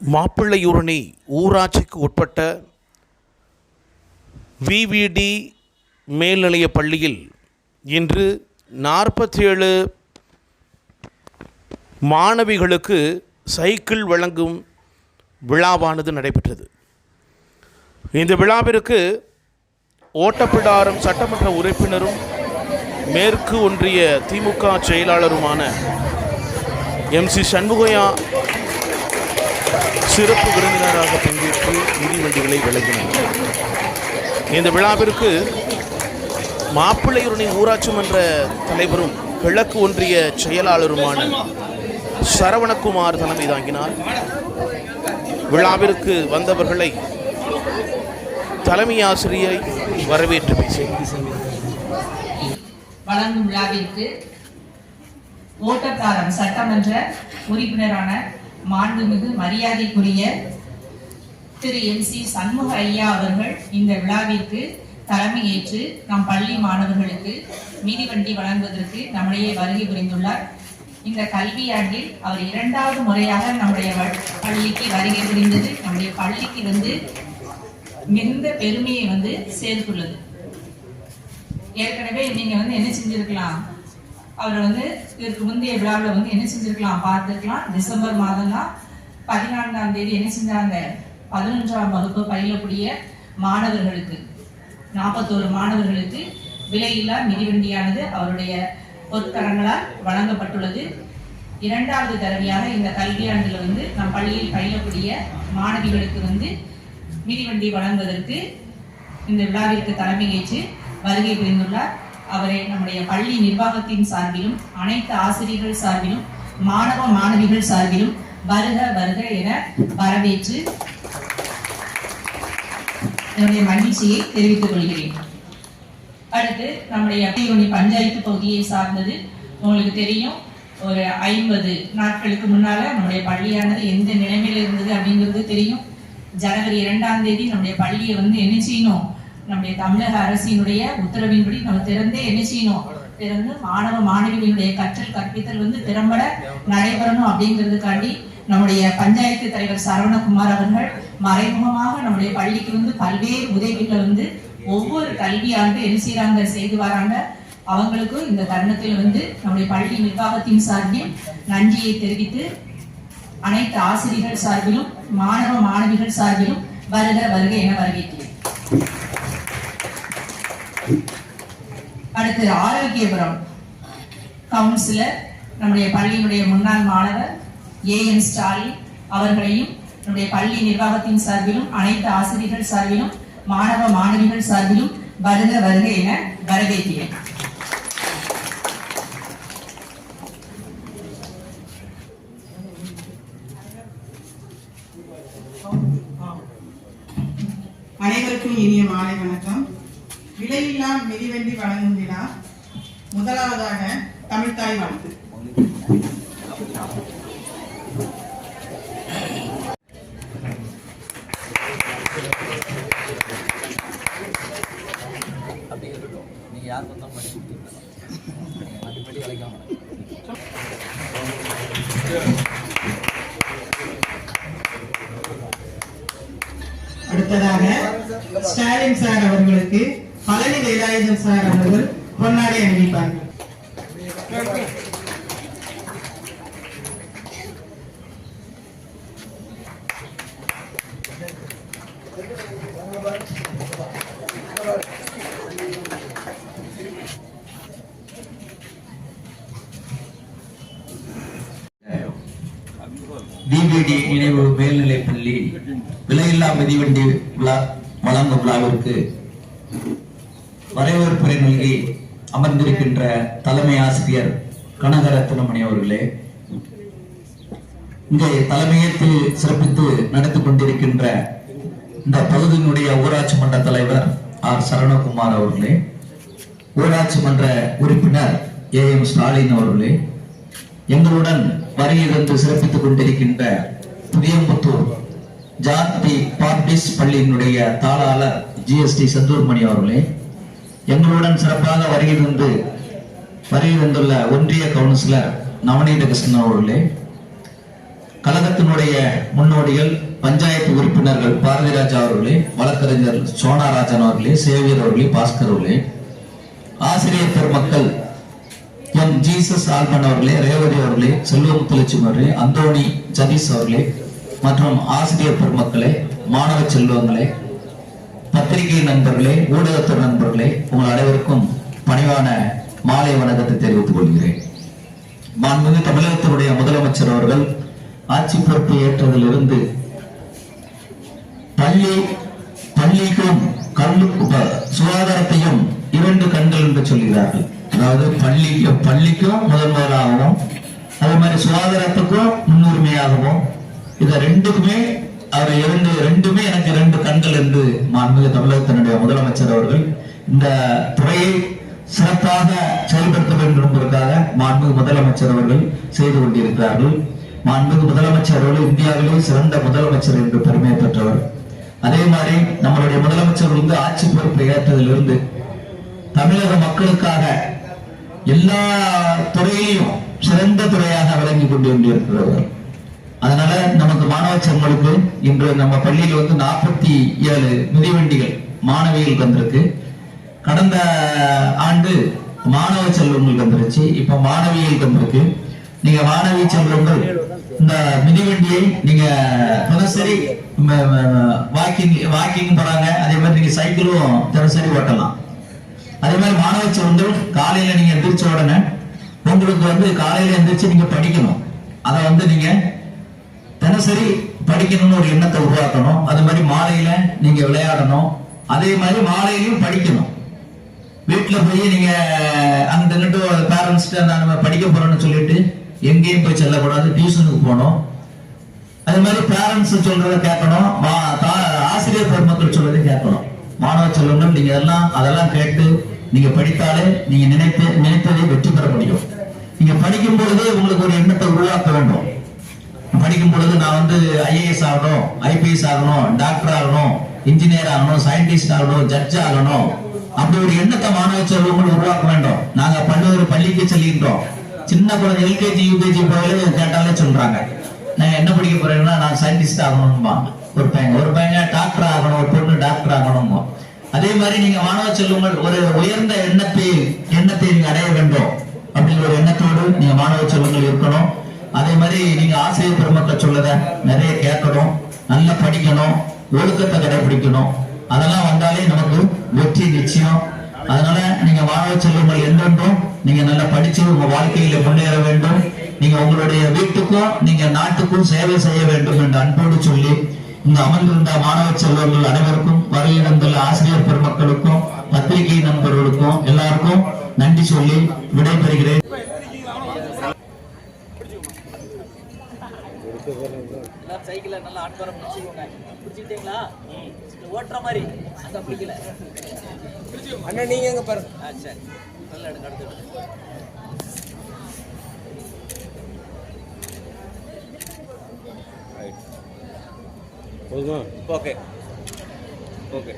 மாப்பிள்ளையூரணி ஊராட்சிக்கு உட்பட்ட விவிடி மேல்நிலையப் பள்ளியில் இன்று நாற்பத்தி ஏழு மாணவிகளுக்கு சைக்கிள் வழங்கும் விழாவானது நடைபெற்றது. இந்த விழாவிற்கு ஓட்டப்பிடாரும் சட்டமன்ற உறுப்பினரும் மேற்கு ஒன்றிய திமுக செயலாளருமான எம் சி சண்முகையா சிறப்பு விருந்தினராக பங்கேற்று மிதிவண்டிகளை வழங்கினார் இந்த விழாவிற்கு மாப்பிள்ளையுரணி ஊராட்சி மன்ற தலைவரும் கிழக்கு ஒன்றிய செயலாளருமான சரவணகுமார் தலைமை தாங்கினார். விழாவிற்கு வந்தவர்களை தலைமை ஆசிரியை வரவேற்று பேசினார். வழங்கும் விழாவிற்கு ஓட்டக்காரன் சட்டமன்ற உறுப்பினரான மாண்புமிகு மரியாதைக்குரிய திரு எம் சி சண்முக ஐயா அவர்கள் இந்த விழாவிற்கு தலைமையேற்று நம் பள்ளி மாணவர்களுக்கு மிதிவண்டி வழங்குவதற்கு நம்முடைய வருகை புரிந்துள்ளார். இந்த கல்வியாண்டில் அவர் இரண்டாவது முறையாக நம்முடைய வ- பள்ளிக்கு வருகை புரிந்தது. நம்முடைய பள்ளிக்கு வந்து மிகுந்த பெருமையை வந்து சேர்த்துள்ளது. ஏற்கனவே நீங்க வந்து என்ன செஞ்சிருக்கலாம்? அவர் வந்து இதற்கு முந்தைய விழாவில் வந்து என்ன செஞ்சிருக்கலாம் பார்த்துருக்கலாம். டிசம்பர் மாதம் தான் பதினான்காம் தேதி என்ன செஞ்சாங்க? பதினொன்றாம் வகுப்பு பயிலக்கூடிய மாணவர்களுக்கு நாற்பத்தோரு மாணவர்களுக்கு விலையில்லா மிதிவண்டியானது அவருடைய பொற்கரங்களால் வழங்கப்பட்டுள்ளது. இரண்டாவது தடவையாக இந்த கல்வியாண்டில் வந்து நம் பள்ளியில் பயிலக்கூடிய மாணவிகளுக்கு வந்து மிதிவண்டி வழங்குவதற்கு இந்த விழாவிற்கு தலைமையேற்று வருகை புரிந்துள்ளார். அவரை நம்முடைய பள்ளி நிர்வாகத்தின் சார்பிலும் அனைத்து ஆசிரியர்கள் சார்பிலும் மாணவ மாணவிகள் சார்பிலும் வருக வருக என வரவேற்று என்னுடைய மகிழ்ச்சியை தெரிவித்துக் கொள்கிறேன். அடுத்து நம்முடைய அப்பையோனி பஞ்சாயத்து பகுதியை சார்ந்தது. உங்களுக்கு தெரியும் ஒரு ஐம்பது நாட்களுக்கு முன்னால நம்முடைய பள்ளியானது எந்த நிலைமையில இருந்தது அப்படிங்கிறது தெரியும். ஜனவரி இரண்டாம் தேதி நம்முடைய பள்ளியை வந்து என்ன செய்யணும்? நம்முடைய தமிழக அரசினுடைய உத்தரவின்படி நம்ம திறந்தே என்ன செய்யணும்? திறந்து மாணவ மாணவிகளுடைய கற்றல் கற்பித்தல் வந்து திறம்பட நடைபெறணும் அப்படிங்கிறதுக்காண்டி நம்முடைய பஞ்சாயத்து தலைவர் சரவணகுமார் அவர்கள் மறைமுகமாக நம்முடைய பள்ளிக்கு வந்து பல்வேறு உதவிகளை வந்து ஒவ்வொரு கல்வி ஆண்டு என்ன செய்யறாங்க செய்து வராங்க. அவங்களுக்கும் இந்த தருணத்தில் வந்து நம்முடைய பள்ளி நிர்வாகத்தின் சார்பில் நன்றியை தெரிவித்து அனைத்து ஆசிரியர்கள் சார்பிலும் மாணவ மாணவிகள் சார்பிலும் வருக வருக என வரவேற்கிறேன். அடுத்து ஆரோக்கியபுரம் கவுன்சிலர் நம்முடைய பள்ளியினுடைய முன்னாள் மாணவர் ஏ. என் ஸ்டாலின் அவர்களையும் நம்முடைய பள்ளி நிர்வாகத்தின் சார்பிலும் அனைத்து ஆசிரியர்கள் சார்பிலும் மாணவ மாணவிகள் சார்பிலும் வருக வருக என வரவேற்கிறேன். அனைவருக்கும் இனிய மாலை வணக்கம். விலையில்லா மிதிவண்டி வழங்கும் விழா முதலாவதாக தமிழ்தாய் வாழ்த்து. அப்படி இருக்கட்டும் நீங்க யார் வந்தாலும் பண்ணி அடுத்ததாக ஸ்டாலின் சார் அவர்களுக்கு பழனி வேலாயுதம் சார் அவர்கள் பொன்னாடை அணிவிப்பார்கள் டிபிடி நினைவு மேல்நிலைப் பள்ளி விலையில்லா மிதிவண்டி விழா வழங்கும் விழாவிற்கு வரவேற்புரை நல்கி அமர்ந்திருக்கின்ற தலைமை ஆசிரியர் கனகரத்னமணி அவர்களே இங்கே தலைமையத்தில் சிறப்பித்து நடத்தி கொண்டிருக்கின்ற இந்த பகுதியினுடைய ஊராட்சி மன்ற தலைவர் ஆர். சரணகுமார் அவர்களே ஊராட்சி மன்ற உறுப்பினர் ஏ. எம். ஸ்டாலின் அவர்களே எங்களுடன் வருகை சிறப்பித்துக் கொண்டிருக்கின்ற புதியம்புத்தூர் ஜாதி பாப்டிஸ்ட் பள்ளியினுடைய தாளாளர் ஜிஎஸ்டி செந்தூர்மணி அவர்களே எங்களுடன் சிறப்பாக வருகை தந்து வருகை தந்துள்ள ஒன்றிய கவுன்சிலர் நவநீத கிருஷ்ணன் அவர்களே கழகத்தினுடைய முன்னோடிகள் பஞ்சாயத்து உறுப்பினர்கள் பாரதிராஜா அவர்களே வழக்கறிஞர் சோனாராஜன் அவர்களே சேவியர் அவர்களே பாஸ்கர் அவர்களே ஆசிரியர் பெருமக்கள் எம் ஜீசஸ் ஆல்மன் அவர்களே ரேவதி அவர்களே செல்வமுத்துலட்சுமி அவர்களே அந்தோணி ஜதீஷ் அவர்களே மற்றும் ஆசிரியர் பெருமக்களே மாணவ செல்வங்களே பத்திரிகை நண்பர்களே ஊடகத்துறை நண்பர்களே உங்கள் அனைவருக்கும் பணிவான மாலை வணக்கத்தை தெரிவித்துக் கொள்கிறேன். மாண்புமிகு தமிழகத்தினுடைய முதலமைச்சர் அவர்கள் ஆட்சி பொறுப்பு ஏற்றதிலிருந்து பள்ளி பள்ளிக்கும் கல்வி சுகாதாரத்தையும் இரண்டு கண்கள் என்று சொல்கிறார்கள். அதாவது பள்ளிக்கு பள்ளிக்கும் முதன் முதலாகவும் அதே மாதிரி சுகாதாரத்துக்கும் முன்னுரிமையாகவும் இதை ரெண்டுக்குமே அவர் இரண்டு ரெண்டுமே எனக்கு இரண்டு கண்கள் என்று மாண்புமிகு தமிழகத்தினுடைய முதலமைச்சர் அவர்கள் இந்த துறையை சிறப்பாக செயல்படுத்த வேண்டும் என்பதற்காக மாண்புமிகு முதலமைச்சர் அவர்கள் செய்து கொண்டிருக்கிறார்கள். மாண்புமிகு முதலமைச்சர் அவர்கள் இந்தியாவிலே சிறந்த முதலமைச்சர் என்று பெருமை பெற்றவர். அதே மாதிரி நம்மளுடைய முதலமைச்சர் வந்து ஆட்சி பொறுப்பை ஏற்றதிலிருந்து தமிழக மக்களுக்காக எல்லா துறையிலும் சிறந்த துறையாக விளங்கி கொண்டு கொண்டிருக்கிறவர் அதனால நமக்கு மாணவ செல்வங்களுக்கு இன்று நம்ம பள்ளியில் வந்து நாற்பத்தி ஏழு மிதிவண்டிகள் மாணவிகள் வந்திருக்கு. கடந்த ஆண்டு மாணவ செல்வங்களுக்கு வந்துருச்சு. இப்ப மாணவிகளுக்கு வந்திருக்கு. நீங்க மாணவி செல்வங்கள் இந்த மிதிவண்டியை நீங்க தினசரி வாக்கிங் வாக்கிங் போறாங்க. அதே மாதிரி நீங்க சைக்கிளும் தினசரி ஓட்டலாம். அதே மாதிரி மாணவ செல்வங்கள் காலையில நீங்க எந்திரிச்ச உடனே உங்களுக்கு வந்து காலையில எந்திரிச்சு நீங்க படிக்கணும். அதை வந்து நீங்க தினசரி படிக்கணும்னு ஒரு எண்ணத்தை உருவாக்கணும். அது மாதிரி மாலையில நீங்க விளையாடணும். அதே மாதிரி மாலையிலையும் படிக்கணும். வீட்டுல போய் நீங்க அந்த இங்கிட்ட பேரண்ட்ஸ்கிட்ட நான் படிக்க போறேன்னு சொல்லிட்டு எங்கேயும் போய் செல்லக்கூடாது. டியூஷனுக்கு போகணும். அது மாதிரி பேரண்ட்ஸ் சொல்றத கேட்கணும். ஆசிரியர் பெருமக்கள் சொல்றதை கேட்கணும். மாணவ செல்வங்கள் நீங்க எல்லாம் அதெல்லாம் கேட்டு நீங்க படித்தாலே நீங்க நினைத்து நினைத்ததை வெற்றி பெற முடியும். நீங்க படிக்கும் பொழுதே உங்களுக்கு ஒரு எண்ணத்தை உருவாக்க வேண்டும். படிக்கும் பொழுது நான் வந்து ஐஏஎஸ் ஆகணும் ஐபிஎஸ் ஆகணும் டாக்டர் ஆகணும் இன்ஜினியர் ஆகணும் சயின்டிஸ்ட் ஆகணும் ஜட்ஜ் ஆகணும். அப்படி ஒரு எண்ணத்தை மாணவ செல்வங்கள் உருவாக்க வேண்டும். நாங்க பல்வேறு பள்ளிக்கு செல்கின்றோம். சின்ன குழந்தை எல்கேஜி யூகேஜி போய் கேட்டாலே சொல்றாங்க. நான் என்ன படிக்க போறேன்னா நான் சயின்டிஸ்ட் ஆகணும்பா ஒரு பையன் ஒரு பையன் டாக்டர் ஆகணும் ஒரு பொண்ணு டாக்டர் ஆகணும் அதே மாதிரி நீங்க மாணவ செல்வங்கள் ஒரு உயர்ந்த எண்ணத்தை எண்ணத்தை நீங்க அடைய வேண்டும். அப்படிங்கிற ஒரு எண்ணத்தோடு நீங்க மாணவ செல்வங்கள் இருக்கணும். அதே மாதிரி நீங்க ஆசிரியர் பெருமக்கள் சொல்லத நிறைய கேட்கணும் நல்லா படிக்கணும் ஒழுக்கத்தை கடைபிடிக்கணும். அதெல்லாம் வந்தாலே நமக்கு வெற்றி நிச்சயம். அதனால நீங்க வாழ செல்வங்கள் என்றென்றும் நீங்க நல்லா படிச்சு உங்க வாழ்க்கையில முன்னேற வேண்டும். நீங்க உங்களுடைய வீட்டுக்கும் நீங்க நாட்டுக்கும் சேவை செய்ய வேண்டும் என்று அன்போடு சொல்லி இங்கு அமர்ந்திருந்த மாணவ செல்வங்கள் அனைவருக்கும் வருகை ஆசிரியர் பெருமக்களுக்கும் பத்திரிகை நண்பர்களுக்கும் எல்லாருக்கும் நன்றி சொல்லி விடைபெறுகிறேன். சைக்கிளை நல்லா ஆட்காரம் பிடிச்சிக்கோங்க. பிடிச்சிக்கிட்டீங்களா? ஓட்டுற மாதிரி. அந்த பிடிக்கல. அண்ணா நீங்க எங்க பாரு ஆ சரி. நல்லா எடுங்க அடுத்து. போதுமா? ஓகே. ஓகே.